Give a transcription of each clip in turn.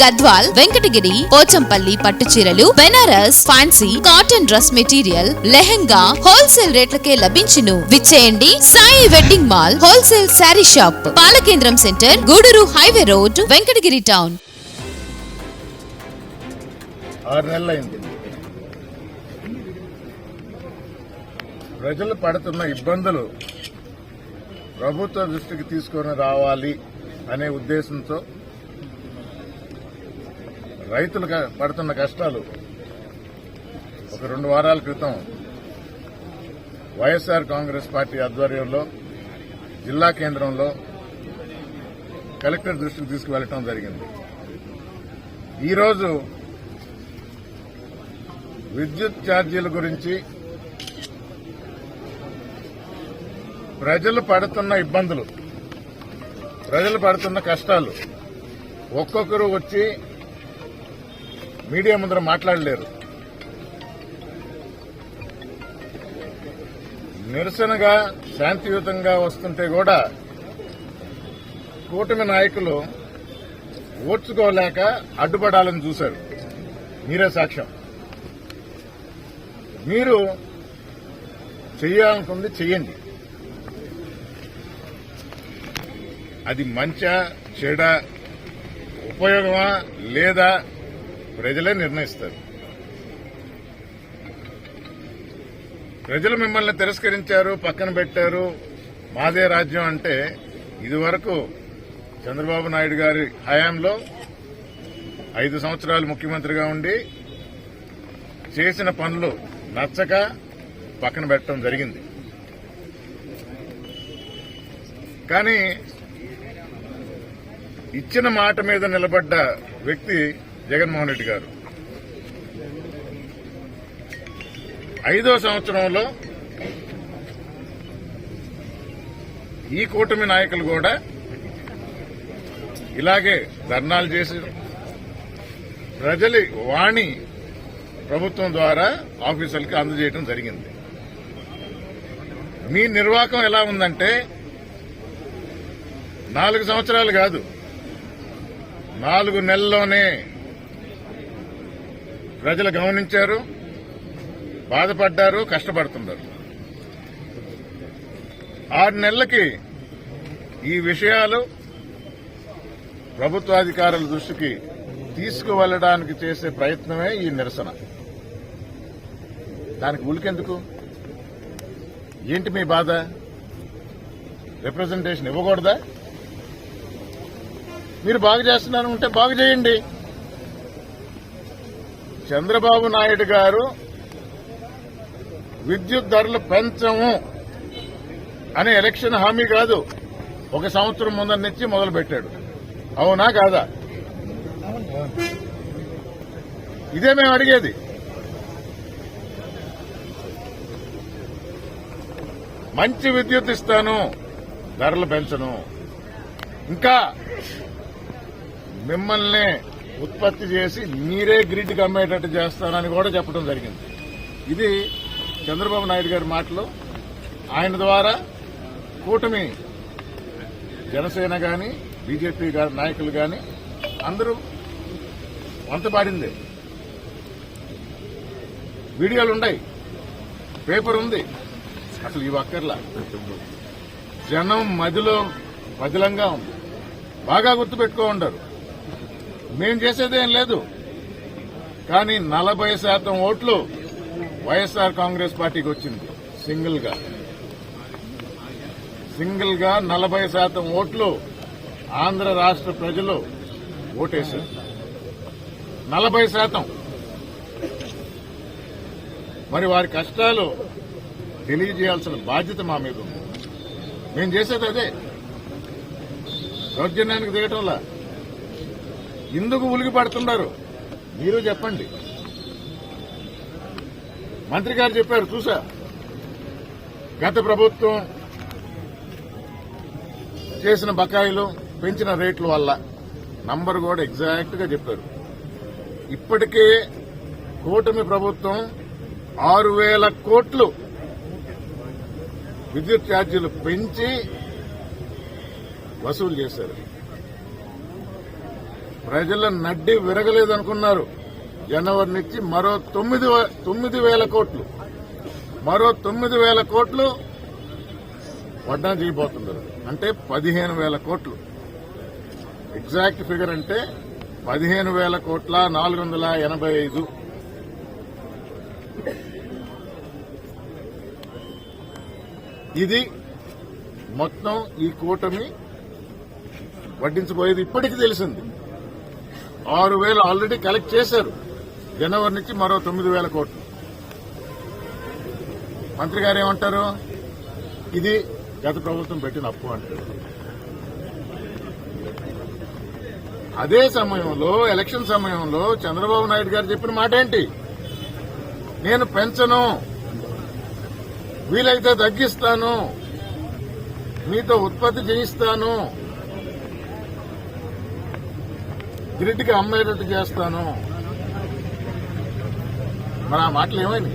గద్వాల్ వెంకటగిరి పోచంపల్లి పట్టు చీరలు Banaras fancy cotton dress material lehenga wholesale రేట్లకే లభించును. విచ్చేయండి Sai wedding mall wholesale saree shop. Palakendram centre Gudur highway road Venkatagiri town. ప్రజలు పడుతున్న ఇబ్బందులు ప్రభుత్వ దృష్టికి తీసుకొని రావాలి అనే ఉద్దేశంతో రైతులు క- పడుతున్న కష్టాలు ఒక రెండు వారాల క్రితం వైఎస్ఆర్ కాంగ్రెస్ పార్టీ ఆధ్వర్యంలో జిల్లా కేంద్రంలో కలెక్టర్ దృష్టికి తీసుకువెళ్ళటం జరిగింది. ఈరోజు విద్యుత్ ఛార్జీల గురించి ప్రజలు పడుతున్న ఇబ్బందులు ప్రజలు పడుతున్న కష్టాలు ఒక్కొక్కరు వచ్చి మీడియా ముందర మాట్లాడలేరు. నిరసనగా శాంతియుతంగా వస్తుంటే కూడా కూటమి నాయకులు ఓర్చుకోలేక అడ్డుపడాలని చూశారు. మీరే సాక్ష్యం. మీరు చేయాలనుకుంది చెయ్యండి. అది మంచా చెడ ఉపయోగమా లేదా ప్రజలే నిర్ణయిస్తారు. ప్రజలు మిమ్మల్ని తిరస్కరించారు పక్కన పెట్టారు. మాదే రాజ్యం అంటే ఇదివరకు చంద్రబాబు నాయుడు గారి హయాంలో ఐదు సంవత్సరాలు ముఖ్యమంత్రిగా ఉండి చేసిన పనులు నచ్చక పక్కన పెట్టడం జరిగింది. కానీ ఇచ్చిన మాట మీద నిలబడ్డ వ్యక్తి జగన్మోహన్ రెడ్డి గారు. ఐదో సంవత్సరంలో ఈ కూటమి నాయకులు కూడా ఇలాగే ధర్నాలు చేసి ప్రజలి వాణి ప్రభుత్వం ద్వారా ఆఫీసర్లకి అందజేయడం జరిగింది. మీ నిర్వాహకం ఎలా ఉందంటే నాలుగు సంవత్సరాలు కాదు నాలుగు నెలల్లోనే ప్రజలు గమనించారు బాధపడ్డారు కష్టపడుతున్నారు. ఆరు నెలలకి ఈ విషయాలు ప్రభుత్వాధికారుల దృష్టికి తీసుకువెళ్ళడానికి చేసే ప్రయత్నమే ఈ నిరసన. దానికి ఉలికెందుకు? ఏంటి మీ బాధ? రిప్రజెంటేషన్ ఇవ్వకూడదా? మీరు బాగు చేస్తున్నాను ఉంటే బాగు చేయండి. చంద్రబాబు నాయుడు గారు విద్యుత్ ధరలు పెంచము అనే ఎలక్షన్ హామీ కాదు. ఒక సంవత్సరం ముందర నుంచి మొదలు పెట్టాడు అవునా కాదా? ఇదే మేము అడిగేది. మంచి విద్యుత్ ఇస్తాను ధరలు పెంచను. ఇంకా మిమ్మల్ని ఉత్పత్తి చేసి మీరే గ్రిడ్కి అమ్మేటట్టు చేస్తానని కూడా చెప్పడం జరిగింది. ఇది చంద్రబాబు నాయుడు గారి మాటలు. ఆయన ద్వారా కూటమి జనసేన గాని బీజేపీ గారి నాయకులు గాని అందరూ వంతపాడింది. వీడియోలు ఉన్నాయి. పేపర్ ఉంది. అసలు ఇవి అక్కర్లా. జనం మదిలో పదిలంగా ఉంది. బాగా గుర్తుపెట్టుకో ఉండరు మేం చేసేదేం లేదు. కానీ నలభై శాతం ఓట్లు వైఎస్ఆర్ కాంగ్రెస్ పార్టీకి వచ్చింది సింగిల్గా సింగిల్గా నలభై శాతం ఓట్లు ఆంధ్ర రాష్ట్ర ప్రజలు ఓటేశారు. నలభై శాతం. మరి వారి కష్టాలు తెలియజేయాల్సిన బాధ్యత మా మీద ఉంది. మేము చేసేది అదే. దౌర్జన్యానికి దిగటంలా. ఎందుకు ఉలికి పడుతున్నారు? మీరు చెప్పండి. మంత్రి గారు చెప్పారు చూసా. గత ప్రభుత్వం చేసిన బకాయిలు పెంచిన రేట్ల వల్ల. నంబర్ కూడా ఎగ్జాక్ట్గా చెప్పారు. ఇప్పటికే కూటమి ప్రభుత్వం ఆరు వేల కోట్లు విద్యుత్ ఛార్జీలు పెంచి వసూలు చేశారు. ప్రజల నడ్డి విరగలేదనుకున్నారు. జనవరి నుంచి మరో తొమ్మిది తొమ్మిది వేల కోట్లు. మరో తొమ్మిది వేల కోట్లు వడ్డా చేయబోతున్నారు అంటే పదిహేను వేల కోట్లు. ఎగ్జాక్ట్ ఫిగర్ అంటే పదిహేను వేల కోట్ల నాలుగు వందల ఎనభై ఐదు. ఇది మొత్తం ఈ కూటమి వడ్డించబోయేది ఇప్పటికీ తెలిసింది. ఆరు వేలు ఆల్రెడీ కలెక్ట్ చేశారు. జనవరి నుంచి మరో తొమ్మిది వేల కోట్లు. మంత్రి గారు ఏమంటారు? ఇది గత ప్రభుత్వం పెట్టిన అప్పు అంటారు. అదే సమయంలో ఎలక్షన్ సమయంలో చంద్రబాబు నాయుడు గారు చెప్పిన మాట ఏంటి? నేను పెంచను వీలైతే తగ్గిస్తాను మీతో ఉత్పత్తి చేయిస్తాను గ్రిడ్కి అమ్మేటట్టు చేస్తాను. మరి ఆ మాటలు ఏమైంది?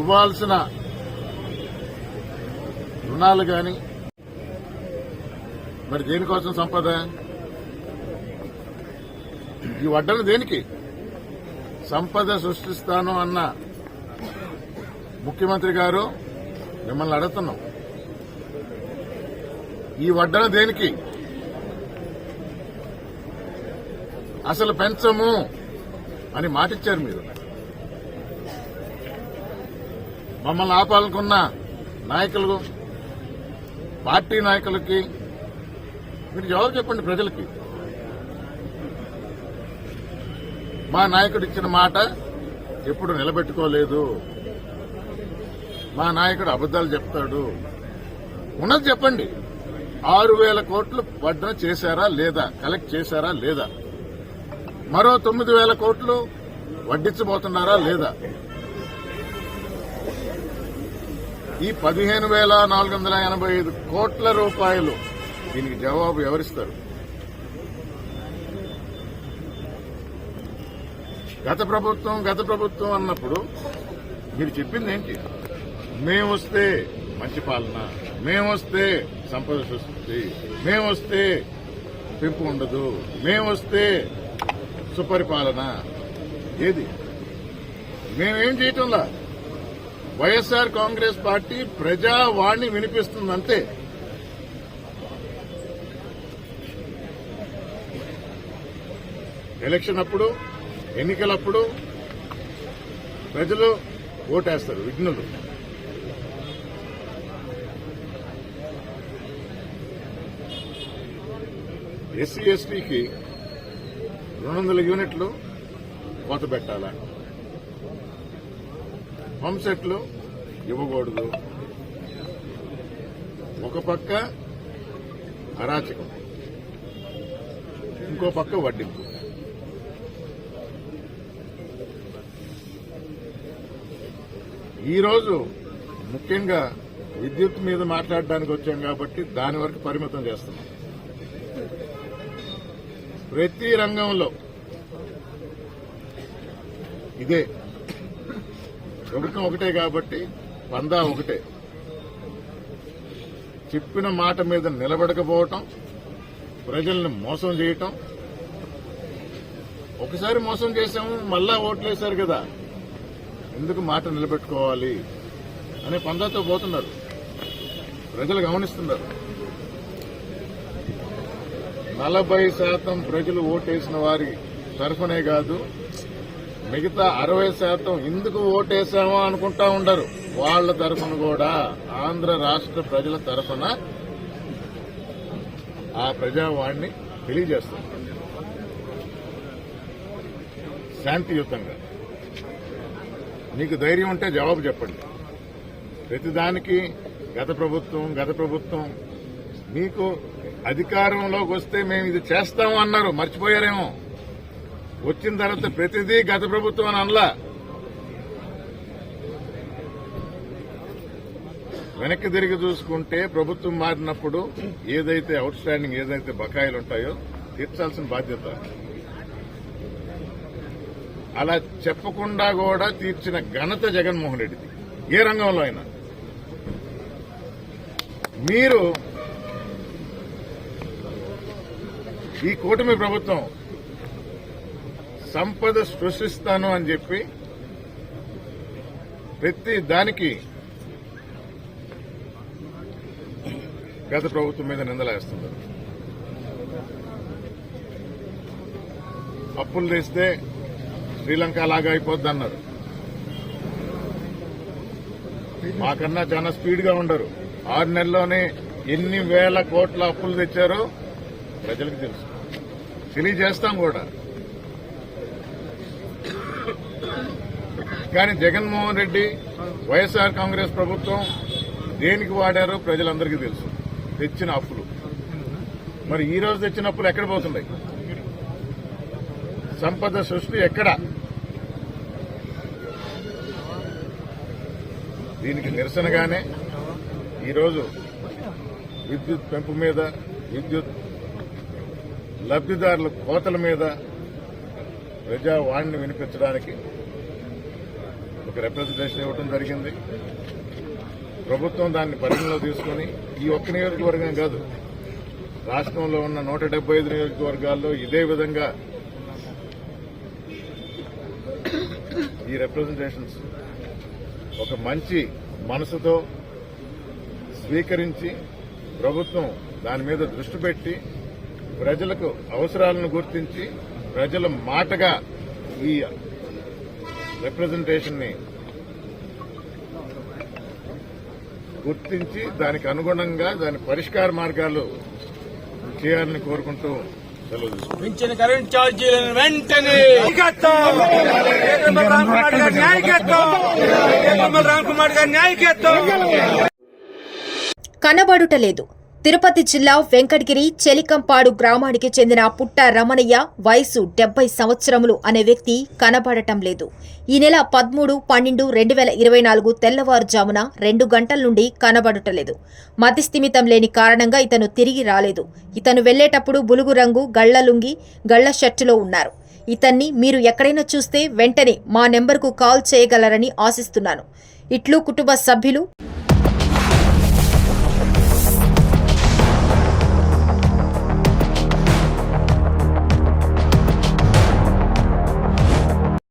ఇవ్వాల్సిన రుణాలు కానీ మరి దేనికోసం సంపద? ఈ వడ్డను దేనికి? సంపద సృష్టిస్తాను అన్న ముఖ్యమంత్రి గారు మిమ్మల్ని అడుగుతున్నాం. ఈ వడ్డన దేనికి? అసలు పెంచము అని మాటిచ్చారు మీరు. మమ్మల్ని ఆపాలనుకున్న నాయకులు పార్టీ నాయకులకి మీరు జవాబు చెప్పండి ప్రజలకి. మా నాయకుడు ఇచ్చిన మాట ఎప్పుడు నిలబెట్టుకోలేదు. మా నాయకుడు అబద్దాలు చెప్తాడు. ఉన్నది చెప్పండి. ఆరు వేల కోట్లు వడ్డన చేశారా లేదా? కలెక్ట్ చేశారా లేదా? మరో తొమ్మిది వేల కోట్లు వడ్డించబోతున్నారా లేదా? ఈ పదిహేను వేల నాలుగు వందల ఎనభై ఐదు కోట్ల రూపాయలు దీనికి జవాబు ఎవరిస్తారు? గత ప్రభుత్వం గత ప్రభుత్వం అన్నప్పుడు మీరు చెప్పింది ఏంటి? మేము వస్తే మంచి పాలన మేము వస్తే సంపద సృష్టి మేమొస్తే పెంపు ఉండదు. మేమొస్తే సుపరిపాలన. ఏది? మేమేం చేయటంలా? వైఎస్ఆర్ కాంగ్రెస్ పార్టీ ప్రజావాణి వినిపిస్తుందంతే. ఎలక్షన్ అప్పుడు ఎన్నికలప్పుడు ప్రజలు ఓటేస్తారు విఘ్నులు. ఎస్సీ ఎస్టీకి రెండు వందల యూనిట్లు కోత పెట్టాలా? పంప్సెట్లు ఇవ్వకూడదు. ఒక పక్క అరాచకం ఇంకో పక్క వడ్డింపు. ఈరోజు ముఖ్యంగా విద్యుత్ మీద మాట్లాడడానికి వచ్చాం కాబట్టి దాని వరకు పరిమితం చేస్తున్నాం. ప్రతి రంగంలో ఇదే. ప్రభుత్వం ఒకటే కాబట్టి పందా ఒకటే. చెప్పిన మాట మీద నిలబడకపోవటం ప్రజల్ని మోసం చేయటం. ఒకసారి మోసం చేశాము మళ్ళా ఓట్లేశారు కదా. ఎందుకు మాట నిలబెట్టుకోవాలి? అనే పందాతో పోతున్నారు. ప్రజలు గమనిస్తున్నారు. నలభై శాతం ప్రజలు ఓటేసిన వారి తరఫునే కాదు మిగతా అరవై శాతం ఎందుకు ఓటేసామో అనుకుంటా ఉండరు. వాళ్ళ తరఫున కూడా ఆంధ్ర రాష్ట్ర ప్రజల తరఫున ఆ ప్రజావాణ్ణి తెలియజేస్తాం శాంతియుతంగా. మీకు ధైర్యం ఉంటే జవాబు చెప్పండి. ప్రతిదానికి గత ప్రభుత్వం గత ప్రభుత్వం మీకు అధికారంలోకి వస్తే మేము ఇది చేస్తాము అన్నారు. మర్చిపోయారేమో. వచ్చిన తర్వాత ప్రతిదీ గత ప్రభుత్వం అని అనలా. వెనక్కి తిరిగి చూసుకుంటే ప్రభుత్వం మారినప్పుడు ఏదైతే అవుట్ స్టాండింగ్ ఏదైతే బకాయిలు ఉంటాయో తీర్చాల్సిన బాధ్యత. అలా చెప్పకుండా కూడా తీర్చిన ఘనత జగన్మోహన్ రెడ్డిది. ఏ రంగంలో అయినా. మీరు ఈ కూటమి ప్రభుత్వం సంపద సృష్టిస్తాను అని చెప్పి ప్రతి దానికి గత ప్రభుత్వం మీద నిందలేస్తున్నారు. అప్పులు తెస్తే శ్రీలంక లాగా అయిపోద్ది అన్నారు మాకన్నా చాలా స్పీడ్గా ఉండరు. ఆరు నెలల్లోనే ఎన్ని వేల కోట్ల అప్పులు తెచ్చారో ప్రజలకు తెలుసు. తెలియజేస్తాం కూడా. కానీ జగన్మోహన్ రెడ్డి వైఎస్ఆర్ కాంగ్రెస్ ప్రభుత్వం దేనికి వాడారో ప్రజలందరికీ తెలుసు. తెచ్చిన అప్పులు. మరి ఈ రోజు తెచ్చిన అప్పులు ఎక్కడ పోతున్నాయి? సంపద సృష్టి ఎక్కడ? దీనికి నిరసనగానే ఈరోజు విద్యుత్ పెంపు మీద విద్యుత్ లబ్దిదారుల కోతల మీద ప్రజావాణిని వినిపించడానికి ఒక రిప్రజెంటేషన్ ఇవ్వడం జరిగింది. ప్రభుత్వం దాన్ని పరిగణలో తీసుకుని ఈ ఒక్క నియోజకవర్గం కాదు రాష్ట్రంలో ఉన్న నూట డెబ్బై ఐదు నియోజకవర్గాల్లో ఇదే విధంగా ఈ రిప్రజెంటేషన్స్ ఒక మంచి మనసుతో స్వీకరించి ప్రభుత్వం దాని మీద దృష్టి పెట్టి ప్రజలకు అవసరాలను గుర్తించి ప్రజల మాటగా ఈ రిప్రజెంటేషన్ని గుర్తించి దానికి అనుగుణంగా దాని పరిష్కార మార్గాలు చేయాలని కోరుకుంటూ. పెంచిన కరెంట్ ఛార్జీలను వెంటనే! నాయకత్వం! ఏకమ్మ రామ్ కుమార్ గారి నాయకత్వం! ఏకమ్మ రామ్ కుమార్ గారి నాయకత్వం! కనబడుటలేదు తిరుపతి జిల్లా వెంకటగిరి చెలికంపాడు గ్రామానికి చెందిన పుట్ట రమణయ్య వయసు డెబ్బై సంవత్సరములు అనే వ్యక్తి కనబడటం లేదు. ఈ నెల పదమూడు పన్నెండు రెండు వేల ఇరవై నాలుగు తెల్లవారుజామున రెండు గంటల నుండి కనబడటలేదు మతిస్థిమితం లేని కారణంగా ఇతను తిరిగి రాలేదు. ఇతను వెళ్ళేటప్పుడు బులుగు రంగు గళ్ళలుంగి గళ్ళ షర్టులో ఉన్నారు. ఇతన్ని మీరు ఎక్కడైనా చూస్తే వెంటనే మా నెంబర్కు కాల్ చేయగలరని ఆశిస్తున్నాను. ఇట్లు కుటుంబ సభ్యులు